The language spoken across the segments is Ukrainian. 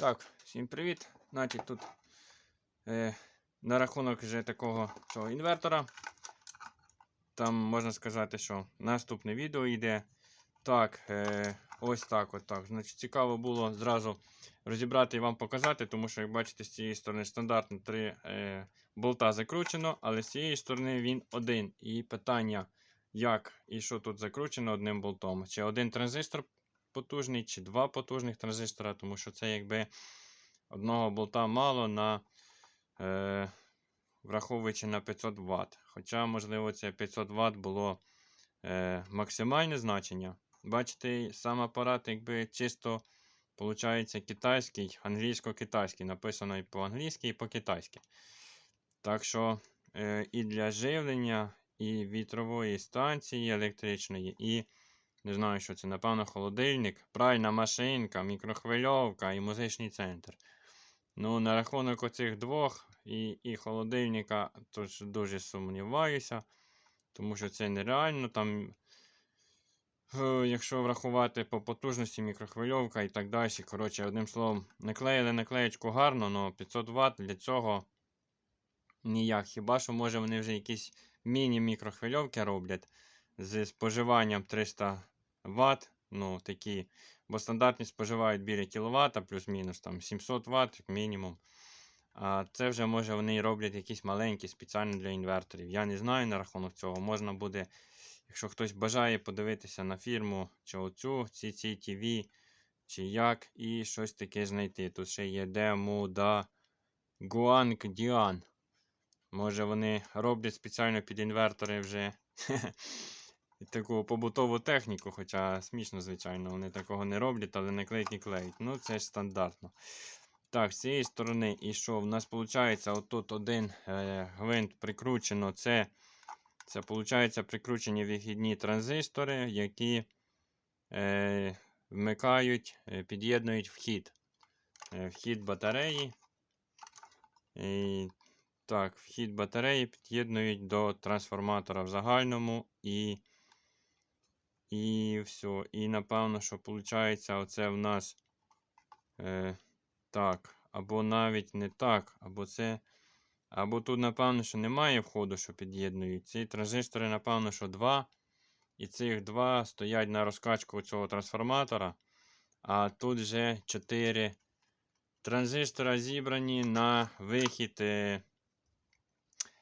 Так, всім привіт. Значить, тут е, на рахунок вже такого цього інвертора. Там можна сказати, що наступне відео йде. Так, е, ось так. от так. Значить, Цікаво було зразу розібрати і вам показати, тому що, як бачите, з цієї сторони стандартно три е, болта закручено, але з цієї сторони він один. І питання, як і що тут закручено одним болтом. Чи один транзистор потужний, чи два потужних транзистора, тому що це якби одного болта мало на е, враховуючи на 500 Вт. Хоча, можливо, це 500 Вт було е, максимальне значення. Бачите, сам апарат, якби чисто виходить китайський, англійсько-китайський. Написано і по-англійськи, і по-китайськи. Так що е, і для живлення, і вітрової станції електричної, і не знаю, що це, напевно, холодильник, пральна машинка, мікрохвильовка і музичний центр. Ну, на рахунок оцих двох і, і холодильника, то ж дуже сумніваюся, тому що це нереально. Там, е, якщо врахувати по потужності мікрохвильовка і так далі. Коротше, одним словом, наклеїли наклеєчку гарно, але 500 Вт для цього ніяк. Хіба що, може, вони вже якісь міні-мікрохвильовки роблять з споживанням 300 Вт. Ну, такі, бо стандартні споживають біля кВт, плюс-мінус там 700 Вт, мінімум. А це вже може вони роблять якісь маленькі спеціально для інверторів. Я не знаю на рахунок цього. Можна буде, якщо хтось бажає подивитися на фірму, чи оцю CCTV, чи як, і щось таке знайти. Тут ще є Демуда Guangdian. Може вони роблять спеціально під інвертори вже таку побутову техніку, хоча смішно, звичайно, вони такого не роблять, але наклейки клеють. Ну, це ж стандартно. Так, з цієї сторони, і що? В нас виходить, отут один е, гвинт прикручено. Це, це виходить, прикручені вихідні транзистори, які е, вмикають, е, під'єднують вхід. Е, вхід батареї. І, так, вхід батареї під'єднують до трансформатора в загальному і. І все. І напевно, що виходить, оце в нас. Е, так. Або навіть не так. Або це. Або тут, напевно, що немає входу, що під'єднують. Ці транзистори, напевно, що два. І цих два стоять на розкачку цього трансформатора. А тут вже 4 транзистора зібрані на вихід е,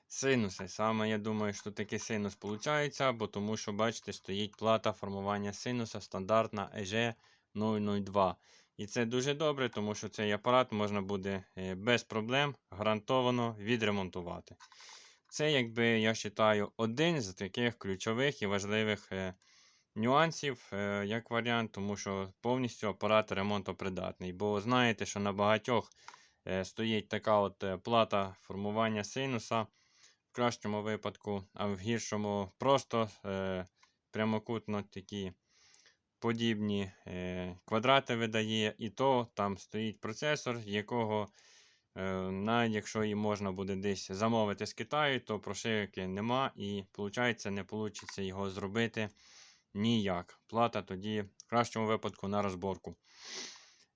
синуси. Саме я думаю, що такий синус виходить, бо тому що, бачите, стоїть плата формування синуса стандартна EG 002. І це дуже добре, тому що цей апарат можна буде е, без проблем гарантовано відремонтувати. Це, якби, я вважаю, один з таких ключових і важливих е, нюансів, е, як варіант, тому що повністю апарат ремонтопридатний. Бо знаєте, що на багатьох стоїть така от плата формування синуса в кращому випадку, а в гіршому просто е, прямокутно такі подібні е, квадрати видає, і то там стоїть процесор, якого, е, навіть якщо її можна буде десь замовити з Китаю, то прошивки нема, і виходить, не вийде його зробити ніяк. Плата тоді в кращому випадку на розборку.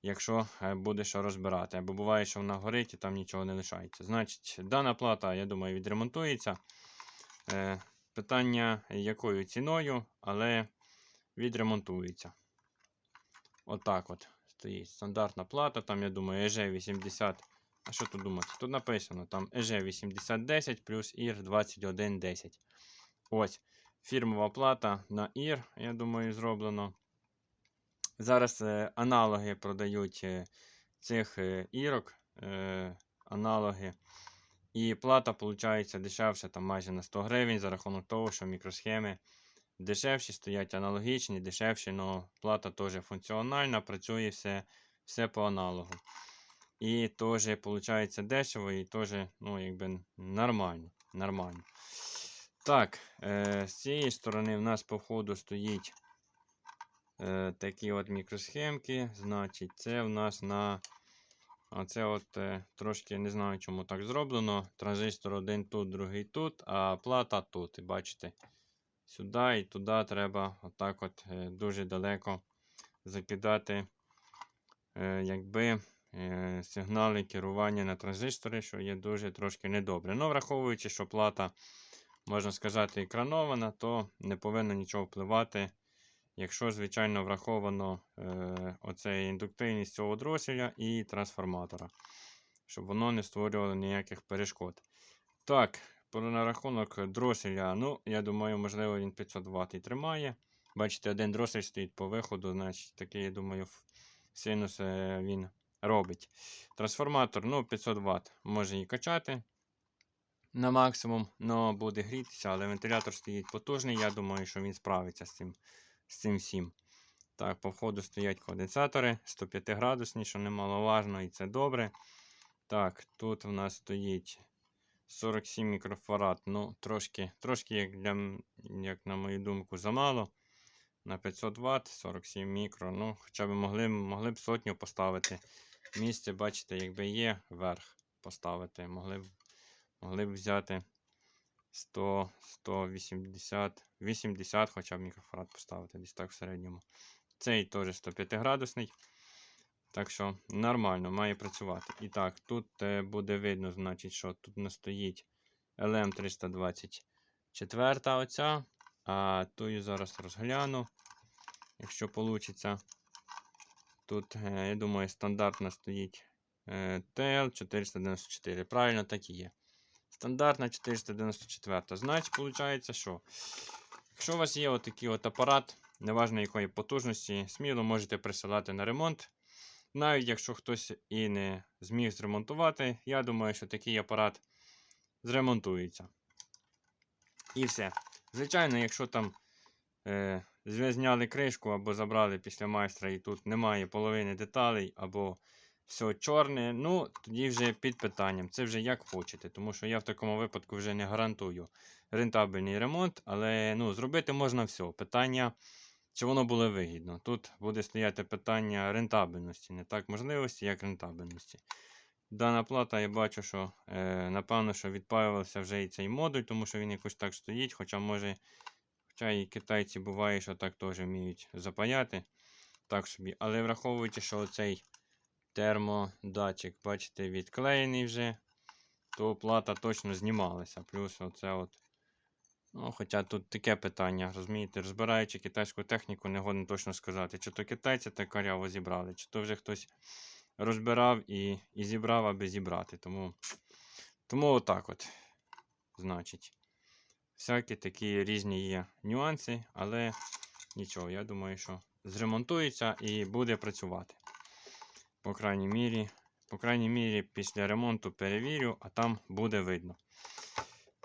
Якщо е, буде що розбирати. Або буває, що вона горить і там нічого не лишається. Значить, дана плата, я думаю, відремонтується. Е, Питання, якою ціною, але відремонтується. Отак от, стоїть стандартна плата. Там, я думаю, EG 80. А що тут думати? Тут написано там EG 8010 плюс IR 2110. Ось. Фірмова плата на IR, я думаю, зроблено. Зараз е, аналоги продають е, цих е, ірок. Аналоги. І плата, виходить, дешевша там майже на 100 гривень за рахунок того, що мікросхеми дешевші, стоять аналогічні, дешевші, але плата теж функціональна, працює все все по аналогу. І теж, виходить, дешево і теж ну, якби нормально. нормально. Так, з цієї сторони в нас по входу стоїть е, такі от мікросхемки. Значить, це в нас на. Оце от е, трошки не знаю, чому так зроблено. Транзистор один тут, другий тут, а плата тут. І бачите, сюди і туди треба отак от е, дуже далеко закидати, якби сигнали керування на транзистори, що є дуже трошки недобре. Ну, враховуючи, що плата, можна сказати, екранована, то не повинно нічого впливати. Якщо, звичайно, враховано е, оце індуктивність цього дроселя і трансформатора, щоб воно не створювало ніяких перешкод. Так, про на рахунок дроселя, ну, я думаю, можливо, він 500 Вт і тримає. Бачите, один дросель стоїть по виходу, значить, такий, я думаю, синус е, він робить. Трансформатор, ну, 500 Вт може і качати на максимум, але буде грітися, але вентилятор стоїть потужний. Я думаю, що він справиться з цим, з цим всім. Так, по входу стоять конденсатори 105 градусні, що немаловажно, і це добре. Так, тут в нас стоїть 47 мікрофарад. Ну, трошки, трошки як, для, як на мою думку, замало. На 500 Вт, 47 мікро. Ну, хоча б могли, могли б сотню поставити. Місце, бачите, якби є верх поставити. Могли б, могли б взяти 100, 180, 80 хоча б мікрофарад поставити, десь так в середньому. Цей теж 105 градусний. Так що нормально, має працювати. І так, тут е, буде видно, значить, що тут нас стоїть LM324 оця. А ту зараз розгляну, якщо вийде. Тут, е, я думаю, стандартна стоїть е, TL494. Правильно, так і є. Стандартна 494. Значить, виходить, що якщо у вас є отакий от апарат, неважно якої потужності, сміло можете присилати на ремонт. Навіть якщо хтось і не зміг зремонтувати, я думаю, що такий апарат зремонтується. І все. Звичайно, якщо там е, зве- зняли кришку або забрали після майстра і тут немає половини деталей, або все чорне, ну тоді вже під питанням. Це вже як хочете, тому що я в такому випадку вже не гарантую рентабельний ремонт, але ну, зробити можна все. Питання, чи воно було вигідно. Тут буде стояти питання рентабельності, не так можливості, як рентабельності. Дана плата, я бачу, що е, напевно, що відпаювався вже і цей модуль, тому що він якось так стоїть. Хоча може, хоча і китайці буває, що так теж вміють запаяти. Так собі. Але враховуючи, що цей термодатчик, бачите, відклеєний вже, то плата точно знімалася. Плюс оце от. Ну, хоча тут таке питання, розумієте, розбираючи китайську техніку, не годен точно сказати, чи то китайці так каряво зібрали, чи то вже хтось розбирав і, і зібрав, аби зібрати. Тому, тому отак от. Значить, всякі такі різні є нюанси, але нічого, я думаю, що зремонтується і буде працювати. По крайній мірі, по крайній мірі, після ремонту перевірю, а там буде видно.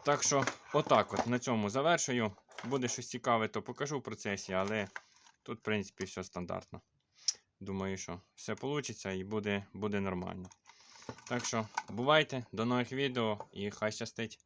Так що, отак от на цьому завершую. Буде щось цікаве, то покажу в процесі, але тут, в принципі, все стандартно. Думаю, що все вийде і буде, буде нормально. Так що, бувайте, до нових відео і хай щастить!